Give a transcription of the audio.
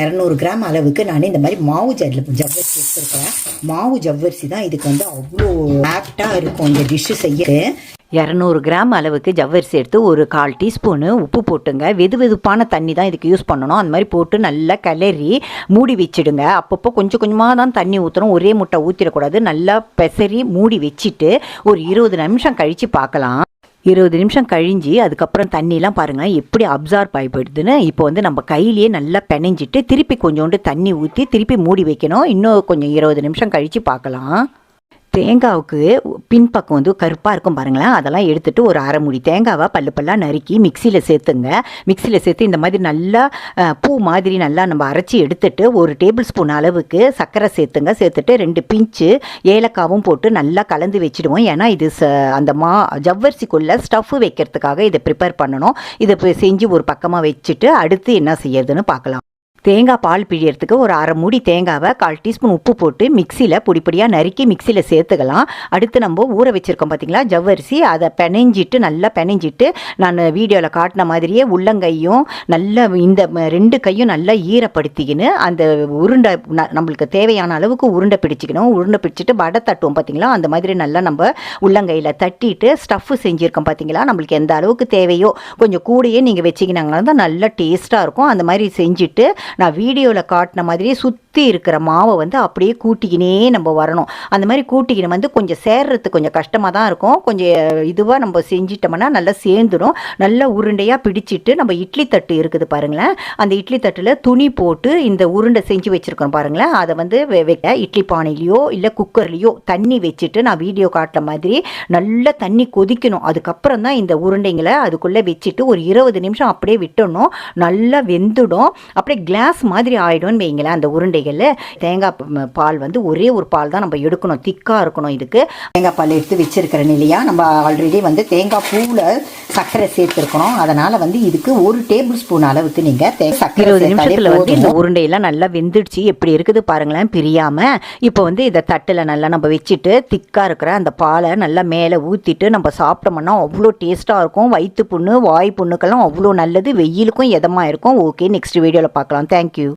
இரநூறு கிராம் அளவுக்கு நான் இந்த மாதிரி மாவு ஜல்ல ஜவ்வரிசி எடுத்துருக்கிறேன் மாவு ஜவ்வரிசி தான் இதுக்கு வந்து அவ்வளோ ஆப்டாக இருக்கும் இந்த டிஷ்ஷு செய்ய இரநூறு கிராம் அளவுக்கு ஜவ்வரிசி எடுத்து ஒரு கால் டீஸ்பூனு உப்பு போட்டுங்க. வெது வெதுப்பான தண்ணி தான் இதுக்கு யூஸ் பண்ணணும். அந்த மாதிரி போட்டு நல்லா கிளறி மூடி வச்சிடுங்க. அப்பப்போ கொஞ்சம் கொஞ்சமாக தான் தண்ணி ஊற்றணும் ஒரே முட்டை ஊற்றிடக்கூடாது நல்லா பெசரி மூடி வச்சுட்டு ஒரு இருபது நிமிஷம் கழித்து பார்க்கலாம். இருபது நிமிஷம் கழிஞ்சு அதுக்கப்புறம் தண்ணிலாம் பாருங்கள் எப்படி அப்சார்ப் ஆகிப்படுதுன்னு இப்போ வந்து நம்ம கையிலேயே நல்லா பெனைஞ்சிட்டு திருப்பி கொஞ்சோண்டு தண்ணி ஊற்றி திருப்பி மூடி வைக்கணும். இன்னும் கொஞ்சம் இருபது நிமிஷம் கழித்து பார்க்கலாம். தேங்காவுக்கு பின்பக்கம் வந்து கருப்பாக இருக்கும் பாருங்களேன். அதெல்லாம் எடுத்துட்டு ஒரு அரை மூடி தேங்காவை பல்லு பல்லாக நறுக்கி மிக்சியில் சேர்த்துங்க. மிக்சியில் சேர்த்து இந்த மாதிரி நல்லா பூ மாதிரி நல்லா நம்ம அரைச்சி எடுத்துட்டு ஒரு டேபிள் ஸ்பூன் அளவுக்கு சர்க்கரை சேர்த்துங்க. சேர்த்துட்டு ரெண்டு பிஞ்சு ஏலக்காவும் போட்டு நல்லா கலந்து வச்சுடுவோம். ஏன்னா இது ச அந்த மா ஜவ்வரிசிக்குள்ளே ஸ்டஃப் வைக்கிறதுக்காக இதை ப்ரிப்பேர் பண்ணணும். இதை செஞ்சு ஒரு பக்கமாக வச்சுட்டு அடுத்து என்ன செய்யறதுன்னு பார்க்கலாம். தேங்காய் பால் பிழியறதுக்கு ஒரு அரை மூடி தேங்காவை கால் டீஸ்பூன் உப்பு போட்டு மிக்சியில் பொடிப்பொடியாக நறுக்கி மிக்சியில் சேர்த்துக்கலாம். அடுத்து நம்ம ஊற வச்சுருக்கோம் பார்த்தீங்களா ஜவ்வரிசி. அதை பெனைஞ்சிட்டு நல்லா பெனைஞ்சிட்டு நான் வீடியோவில் காட்டின மாதிரியே உள்ளங்கையும் நல்லா இந்த ரெண்டு கையும் நல்லா ஈரப்படுத்திக்கின்னு அந்த உருண்டை ந- நம்மளுக்கு தேவையான அளவுக்கு உருண்டை பிடிச்சிக்கணும். உருண்டை பிடிச்சிட்டு வடை தட்டுவோம் பார்த்திங்களா அந்த மாதிரி நல்லா நம்ம உள்ளங்கையில் தட்டிட்டு ஸ்டஃப் செஞ்சுருக்கோம் பார்த்தீங்களா நம்மளுக்கு எந்த அளவுக்கு தேவையோ கொஞ்சம் கூடயே நீங்கள் வச்சிக்கினாங்கன்னா தான் நல்லா டேஸ்ட்டாக இருக்கும். அந்த மாதிரி செஞ்சுட்டு நான் வீடியோவில் காட்டின மாதிரியே சுற்றி சுற்றி இருக்கிற மாவை வந்து அப்படியே கூட்டிக்கினே நம்ம வரணும். அந்த மாதிரி கூட்டிக்கின வந்து கொஞ்சம் சேர்றதுக்கு கொஞ்சம் கஷ்டமாக தான் இருக்கும். கொஞ்சம் இதுவாக நம்ம செஞ்சிட்டோம்னா நல்லா சேர்ந்துடும் நல்லா உருண்டையாக பிடிச்சிட்டு நம்ம இட்லி தட்டு இருக்குது பாருங்களேன். அந்த இட்லி தட்டில் துணி போட்டு இந்த உருண்டை செஞ்சு வச்சுருக்கோம் பாருங்களேன். அதை வந்து வெ- வைக்க இட்லி பானையிலையோ இல்லை குக்கர்லேயோ தண்ணி வச்சுட்டு நான் வீடியோ காட்டுற மாதிரி நல்லா தண்ணி கொதிக்கணும். அதுக்கப்புறம் தான் இந்த உருண்டைங்களை அதுக்குள்ளே வச்சுட்டு ஒரு இருபது நிமிஷம் அப்படியே விட்டுடணும் நல்லா வெந்துடும். அப்படியே கிளாஸ் மாதிரி ஆகிடும்னு வைங்களேன் அந்த உருண்டைகள். தேங்காய் ப- பால் வந்து ஒரே ஒரு பால் தான் நம்ம எடுக்கணும். திக்காக இருக்கணும் இதுக்கு. தேங்காய் பால் எடுத்து வச்சிருக்கிற நிலையா நம்ம ஆல்ரெடி வந்து தேங்காய் பூவில் சர்க்கரை சேர்த்துருக்கணும். அதனால் வந்து இதுக்கு ஒரு டேபிள் ஸ்பூன் அளவுக்கு நீங்கள் சர்க்கரை நிமிஷத்தில் வந்து இந்த. உருண்டையெல்லாம் நல்லா வெந்துடுச்சு. எப்படி இருக்குது பாருங்களேன் பிரியாமல் இப்போ வந்து இதை தட்டில் நல்லா நம்ம வச்சுட்டு திக்காக இருக்கிற அந்த பாலை நல்லா மேலே ஊற்றிட்டு நம்ம சாப்பிட்டோம்னா அவ்வளோ டேஸ்ட்டாக இருக்கும். வயிற்று புண்ணு வாய் புண்ணுக்கெல்லாம் அவ்வளோ நல்லது. வெயிலுக்கும் இதமாக இருக்கும். ஓகே நெக்ஸ்ட் வீடியோவில் பார்க்கலாம். தேங்க்யூ